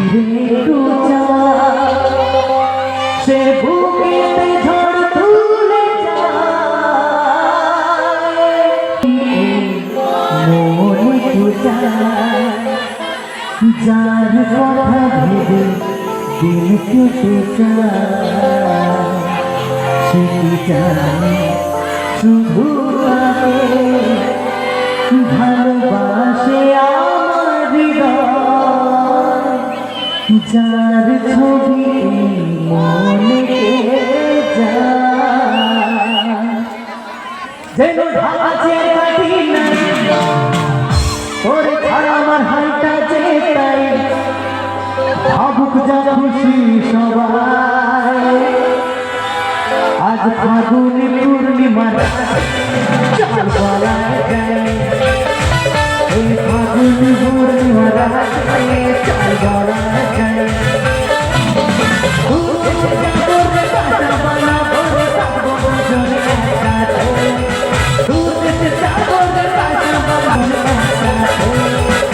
ফিরে তো যা সে বুকেতে ঝড় তুলে মনে তো যা যার কথা ভেবে দিন কেটে যা সে কি জানে শুধু যার ছবি মনে যেন ঢাকা কাটি না ওরে ছাড়া আমার হালটা যে তাই। ভাবুক যা খুশি সবাই। আজ ফাগুনি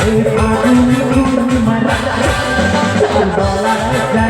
aku ingin marah dan balas